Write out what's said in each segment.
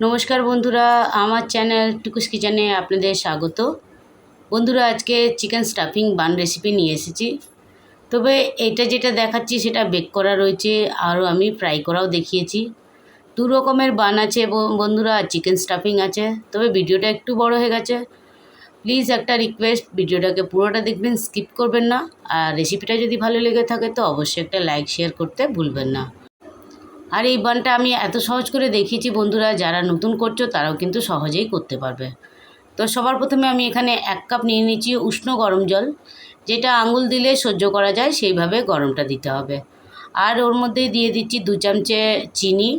নমস্কার বন্ধুরা, আমার চ্যানেল টুকুস কিচেনে আপনাদের স্বাগত। বন্ধুরা, আজকে চিকেন স্টাফিং বান রেসিপি নিয়ে এসেছি। তবে এটা যেটা দেখাচ্ছি, সেটা বেক করা রয়েছে, আরও আমি ফ্রাই করাও দেখিয়েছি। দু রকমের বান আছে বন্ধুরা, চিকেন স্টাফিং আছে। তবে ভিডিওটা একটু বড় হয়ে গেছে। প্লিজ একটা রিকোয়েস্ট ভিডিওটাকে পুরোটা দেখবেন স্কিপ করবেন না। আর রেসিপিটা যদি ভালো লেগে থাকে, তো অবশ্যই একটা লাইক শেয়ার করতে ভুলবেন না। আর এই বানটা আমি এত সহজ করে দেখিয়েছি বন্ধুরা, যারা নতুন করছ তারাও কিন্তু সহজেই করতে পারবে। তো সবার প্রথমে আমি এখানে এক কাপ নিয়ে নিচ্ছি উষ্ণ গরম জল। যেটা আঙুল দিলে সহ্য করা যায়, সেইভাবে গরমটা দিতে হবে। আর ওর মধ্যে দিয়ে দিচ্ছি দু চামচে চিনি,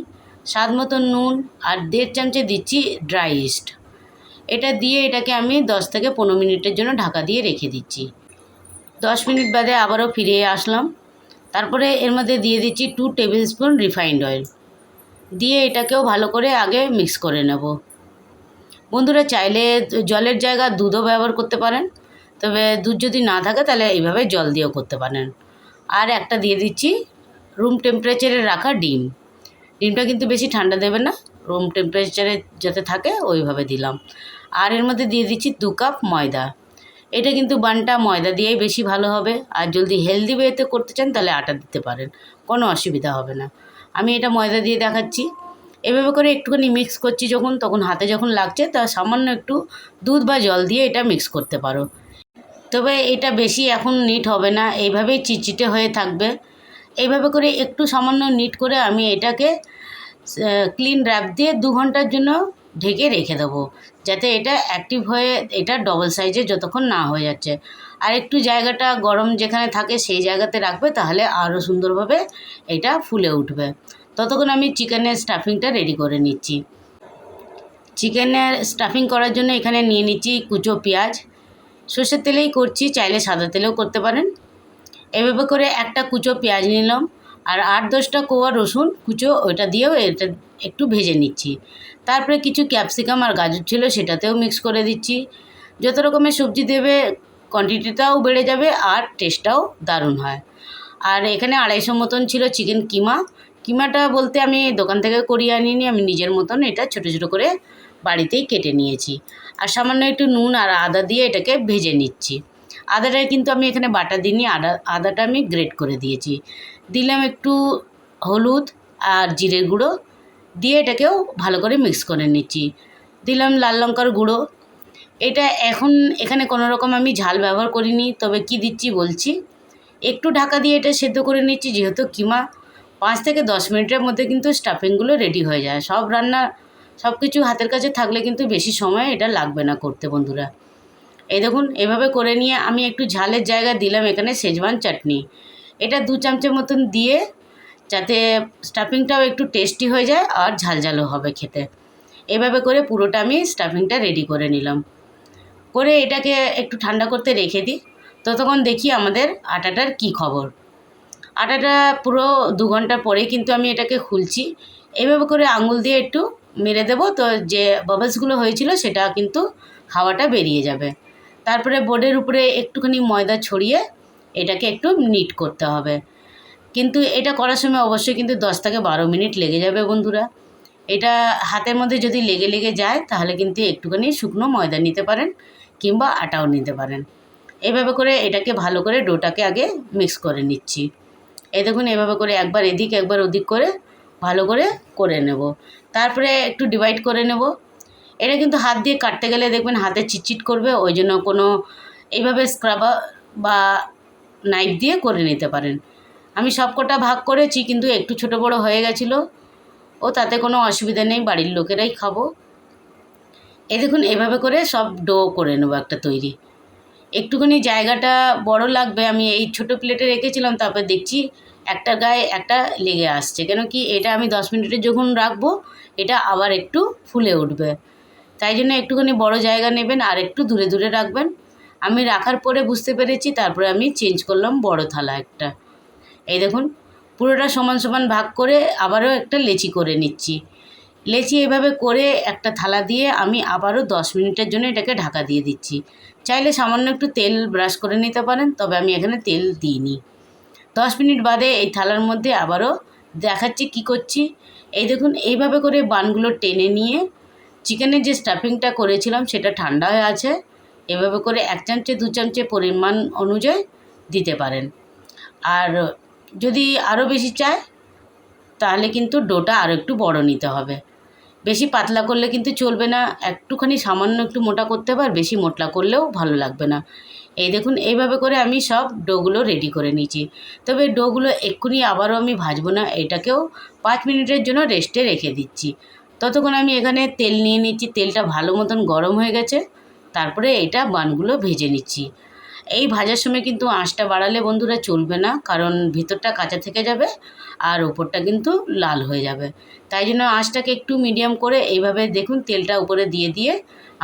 স্বাদ মতো নুন আর দেড় চামচে দিচ্ছি ড্রাই ইস্ট। এটা দিয়ে এটাকে আমি দশ থেকে পনেরো মিনিটের জন্য ঢাকা দিয়ে রেখে দিচ্ছি। দশ মিনিট বাদে আবারও ফিরে আসলাম। তারপরে এর মধ্যে দিয়ে দিচ্ছি two tablespoon refined oil দিয়ে এটাকেও ভালো করে আগে মিক্স করে নেব। বন্ধুরা চাইলে জলের জায়গা দুধও ব্যবহার করতে পারেন, তবে দুধ যদি না থাকে তাহলে এইভাবে জল দিয়েও করতে পারেন। আর একটা দিয়ে দিচ্ছি রুম টেম্পারেচারে রাখা ডিম। ডিমটা কিন্তু বেশি ঠান্ডা দেবে না রুম টেম্পারেচারে যাতে থাকে ওইভাবে দিলাম। আর এর মধ্যে দিয়ে দিচ্ছি দু কাপ ময়দা। এটা কিন্তু বানটা ময়দা দিয়েই বেশি ভালো হবে। আর যদি হেলদি ওয়েতে করতে চান, তাহলে আটা দিতে পারেন। কোনো অসুবিধা হবে না। আমি এটা ময়দা দিয়ে দেখাচ্ছি। এভাবে করে একটুখানি মিক্স করছি যখন, তখন হাতে যখন লাগছে, তা সামান্য একটু দুধ বা জল দিয়ে এটা মিক্স করতে পারো। তবে এটা বেশি এখন নিট হবে না। এইভাবেই চিটচিটে হয়ে থাকবে। এইভাবে করে একটু সামান্য নিট করে আমি এটাকে ক্লিন র্যাপ দিয়ে দু ঘণ্টার জন্য ঢেকে রেখে দেবো, যাতে এটা অ্যাক্টিভ হয়ে, এটা ডবল সাইজে যতক্ষণ না হয়ে যাচ্ছে। আর একটু জায়গাটা গরম যেখানে থাকে সেই জায়গাতে রাখবে, তাহলে আরও সুন্দরভাবে এটা ফুলে উঠবে। ততক্ষণ আমি চিকেনের স্টাফিংটা রেডি করে নিচ্ছি। চিকেনের স্টাফিং করার জন্য এখানে নিয়ে নিচ্ছি কুচো পেঁয়াজ। সর্ষের তেলেই করছি, চাইলে সাদা তেলেও করতে পারেন। এভাবে করে একটা কুচো পেঁয়াজ নিলাম, আর আট দশটা কোয়া রসুন কুচো, ওইটা দিয়েও এটা একটু ভেজে নিচ্ছি। তারপরে কিছু ক্যাপসিকাম আর গাজর ছিল সেটাতেও মিক্স করে দিচ্ছি। যত রকমের সবজি দেবে কোয়ান্টিটিটাও বেড়ে যাবে আর টেস্টটাও দারুণ হয়। আর এখানে আড়াইশো মতন ছিল চিকেন কিমা। কিমাটা বলতে আমি দোকান থেকে করিয়ে আনিনি, আমি নিজের মতন এটা ছোটো ছোটো করে বাড়িতেই কেটে নিয়েছি। আর সামান্য একটু নুন আর আদা দিয়ে এটাকে ভেজে নিচ্ছি। আদাটা কিন্তু আমি এখানে বাটা দিইনি, আদা, আদাটা আমি গ্রেট করে দিয়েছি। দিলাম একটু হলুদ আর জিরের গুঁড়ো। দিয়ে এটাকেও ভালো করে মিক্স করে নিচ্ছি। দিলাম লাল লঙ্কার গুঁড়ো। এটা এখন এখানে কোনো রকম আমি ঝাল ব্যবহার করিনি, তবে কি দিচ্ছি বলছি? একটু ঢাকা দিয়ে এটা সেদ্ধ করে নিচ্ছি, যেহেতু কিমা পাঁচ থেকে দশ মিনিটের মধ্যে কিন্তু স্টাফিংগুলো রেডি হয়ে যায়। সব রান্না, সব কিছু হাতের কাছে থাকলে কিন্তু বেশি সময় এটা লাগবে না করতে বন্ধুরা। এই দেখুন, এভাবে করে নিয়ে আমি একটু ঝালের জায়গা দিলাম এখানে শেজওয়ান চাটনি। এটা দু চামচের মতন দিয়ে যাতে স্টাফিংটাও একটু টেস্টি হয়ে যায় আর ঝালঝালও হবে খেতে। এভাবে করে পুরোটা আমি স্টাফিংটা রেডি করে নিলাম। করে এটাকে একটু ঠান্ডা করতে রেখে দিই। ততক্ষণ দেখি আমাদের আটাটার কি খবর। আটাটা পুরো দু ঘণ্টা পরেই কিন্তু আমি এটাকে খুলছি। এভাবে করে আঙুল দিয়ে একটু মেরে দেবো। তো যে বাবলসগুলো হয়েছিল সেটা কিন্তু হাওয়াটা বেরিয়ে যাবে। তারপরে বোর্ডের উপরে একটুখানি ময়দা ছড়িয়ে এটাকে একটু নিট করতে হবে। কিন্তু এটা করার সময় অবশ্যই কিন্তু দশ থেকে বারো মিনিট লেগে যাবে বন্ধুরা। এটা হাতের মধ্যে যদি লেগে লেগে যায়, তাহলে কিন্তু একটুখানি শুকনো ময়দা নিতে পারেন কিংবা আটাও নিতে পারেন। এভাবে করে এটাকে ভালো করে ডোটাকে আগে মিক্স করে নিচ্ছি। এই দেখুন, এভাবে করে একবার এদিক একবার ওদিক করে ভালো করে করে নেব। তারপরে একটু ডিভাইড করে নেব। এটা কিন্তু হাত দিয়ে কাটতে গেলে দেখবেন হাতে চিটচিট করবে, ওই জন্য কোনো এইভাবে স্ক্রাবার বা নাইফ দিয়ে করে নিতে পারেন। আমি সবকটা ভাগ করেছি, কিন্তু একটু ছোট বড় হয়ে গেছিল। ও তাতে কোনো অসুবিধা নেই, বাড়ির লোকেরাই খাব। এই দেখুন, এভাবে করে সব ডো করে নেব একটা তৈরি। একটুখানি জায়গাটা বড় লাগবে, আমি এই ছোট প্লেটে রেখেছিলাম, তারপর দেখছি একটা গায়ে একটা লেগে আসছে। কেন কি এটা আমি দশ মিনিটে যখন রাখব, এটা আবার একটু ফুলে উঠবে। তাই জন্য একটুখানি বড় জায়গা নেবেন, আর একটু দূরে দূরে রাখবেন। আমি রাখার পরে বুঝতে পেরেছি, তারপরে আমি চেঞ্জ করলাম বড় থালা একটা। এই দেখুন, পুরোটা সমান সমান ভাগ করে আবারও একটা লেচি করে নিচ্ছি। লেচি এভাবে করে একটা থালা দিয়ে আমি আবারও দশ মিনিটের জন্য এটাকে ঢাকা দিয়ে দিচ্ছি। চাইলে সামান্য একটু তেল ব্রাশ করে নিতে পারেন, তবে আমি এখানে তেল দিইনি। দশ মিনিট বাদে এই থালার মধ্যে আবারও দেখাচ্ছি কি করছি। এই দেখুন, এইভাবে করে বানগুলো টেনে নিয়ে চিকেনের যে স্টাফিংটা করেছিলাম সেটা ঠান্ডা হয়ে আছে। এভাবে করে এক চামচে, দু চামচে পরিমাণ অনুযায়ী দিতে পারেন। আর যদি আরও বেশি চায়, তাহলে কিন্তু ডোটা আরও একটু বড় নিতে হবে। বেশি পাতলা করলে কিন্তু চলবে না, একটুখানি সামান্য একটু মোটা করতে আর বেশি মোটলা করলেও ভালো লাগবে না। এই দেখুন, এইভাবে করে আমি সব ডোগুলো রেডি করে নিয়েছি। তবে ডোগুলো এক্ষুনি আবারও আমি ভাজবো না, এটাকেও পাঁচ মিনিটের জন্য রেস্টে রেখে দিচ্ছি। ততক্ষণ আমি এখানে তেল নিয়ে নিচ্ছি, তেলটা ভালো মতন গরম হয়ে গেছে, তারপরে এটা বানগুলো ভেজে নিচ্ছি। এই ভাজার সময় কিন্তু আঁচটা বাড়ালে বন্ধুরা চলবে না, কারণ ভিতরটা কাঁচা থেকে যাবে আর ওপরটা কিন্তু লাল হয়ে যাবে। তাই জন্য আঁচটাকে একটু মিডিয়াম করে এইভাবে দেখুন তেলটা উপরে দিয়ে দিয়ে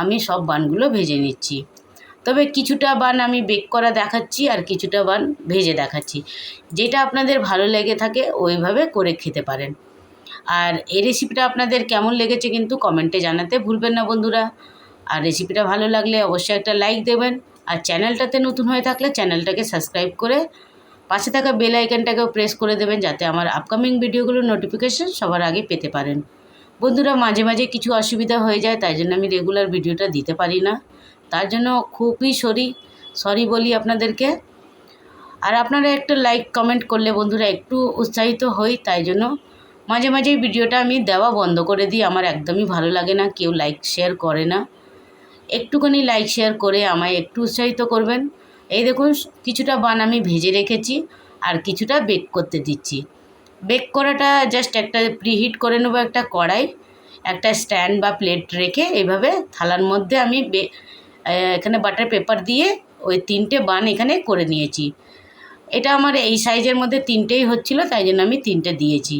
আমি সব বানগুলো ভেজে নিচ্ছি। তবে কিছুটা বান আমি বেক করা দেখাচ্ছি আর কিছুটা বান ভেজে দেখাচ্ছি। যেটা আপনাদের ভালো লেগে থাকে ওইভাবে করে খেতে পারেন। আর এই রেসিপিটা আপনাদের কেমন লেগেছে কিন্তু কমেন্টে জানাতে ভুলবেন না বন্ধুরা। আর রেসিপিটা ভালো লাগলে অবশ্যই একটা লাইক দেবেন। আর চ্যানেলটাতে নতুন হয়ে থাকলে চ্যানেলটাকে সাবস্ক্রাইব করে পাশে থাকা বেল আইকনটাকেও প্রেস করে দেবেন যাতে আমার আপকামিং ভিডিওগুলোর নোটিফিকেশন সবার আগে পেতে পারেন। বন্ধুরা, মাঝে মাঝে কিছু অসুবিধা হয়ে যায়, তাই জন্য আমি রেগুলার ভিডিওটা দিতে পারি না। তার জন্য খুবই সরি সরি বলি আপনাদেরকে। আর আপনারা একটা লাইক, কমেন্ট করলে বন্ধুরা একটু উৎসাহিত হই, তাই জন্য মাঝে মাঝে ভিডিওটা আমি দেওয়া বন্ধ করে দিই। আমার একদমই ভালো লাগে না, কেউ লাইক, শেয়ার করে না। একটুখানি লাইক শেয়ার করে আমায় একটু উৎসাহিত করবেন। এই দেখুন, কিছুটা বান আমি ভেজে রেখেছি আর কিছুটা বেক করতে দিচ্ছি। বেক করাটা জাস্ট একটা প্রিহিট করে নেব একটা কড়াই, একটা স্ট্যান্ড বা প্লেট রেখে এভাবে থালার মধ্যে আমি এখানে বাটার পেপার দিয়ে ওই তিনটে বান এখানে করে নিয়েছি। এটা আমার এই সাইজের মধ্যে তিনটেই হচ্ছিল, তাই জন্য আমি তিনটে দিয়েছি।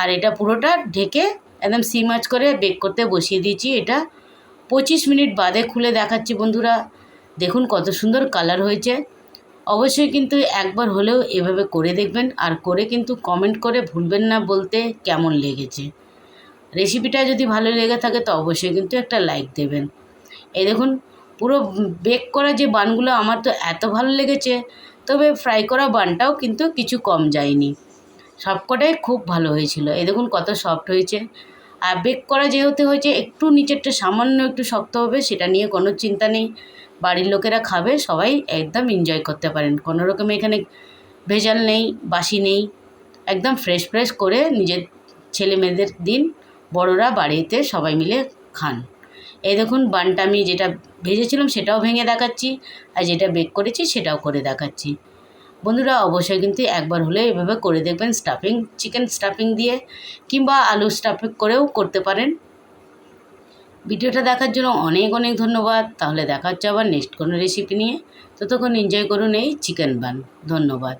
আর এটা পুরোটা ঢেকে একদম সিম করে বেক করতে বসিয়ে দিয়েছি। এটা পঁচিশ মিনিট বাদে খুলে দেখাচ্ছি বন্ধুরা। দেখুন কত সুন্দর কালার হয়েছে। অবশ্যই কিন্তু একবার হলেও এভাবে করে দেখবেন। আর করে কিন্তু কমেন্ট করে ভুলবেন না বলতে কেমন লেগেছে। রেসিপিটা যদি ভালো লেগে থাকে তো অবশ্যই কিন্তু একটা লাইক দেবেন। এই দেখুন, পুরো বেক করা যে বানগুলো আমার তো এত ভালো লেগেছে, তবে ফ্রাই করা বানটাও কিন্তু কিছু কম যায়নি। সবকটাই খুব ভালো হয়েছিল। এই দেখুন কত সফট হয়েছে। আর বেক করা যেহেতু হয়েছে, একটু নিচেরটা সামান্য একটু শক্ত হবে, সেটা নিয়ে কোনো চিন্তা নেই। বাড়ির লোকেরা খাবে, সবাই একদম এনজয় করতে পারেন। কোনো রকম এখানে ভেজাল নেই, বাসি নেই। একদম ফ্রেশ ফ্রেশ করে নিজের ছেলে মেয়েদের দিন, বড়রা বাড়িতে সবাই মিলে খান। এই দেখুন, বানটা আমি যেটা ভেজেছিলাম সেটাও ভেঙে দেখাচ্ছি, আর যেটা বেক করেছি সেটাও করে দেখাচ্ছি। বন্ধুরা, অবশ্যই কিন্তু একবার হলে এভাবে করে দেখবেন স্টাফিং চিকেন স্টাফিং দিয়ে কিংবা আলু স্টাফিং করেও করতে পারেন। ভিডিওটা দেখার জন্য অনেক অনেক ধন্যবাদ। তাহলে দেখা হচ্ছে আবার নেক্সট কোনো রেসিপি নিয়ে। ততক্ষণ এনজয় করুন এই চিকেন বান ধন্যবাদ।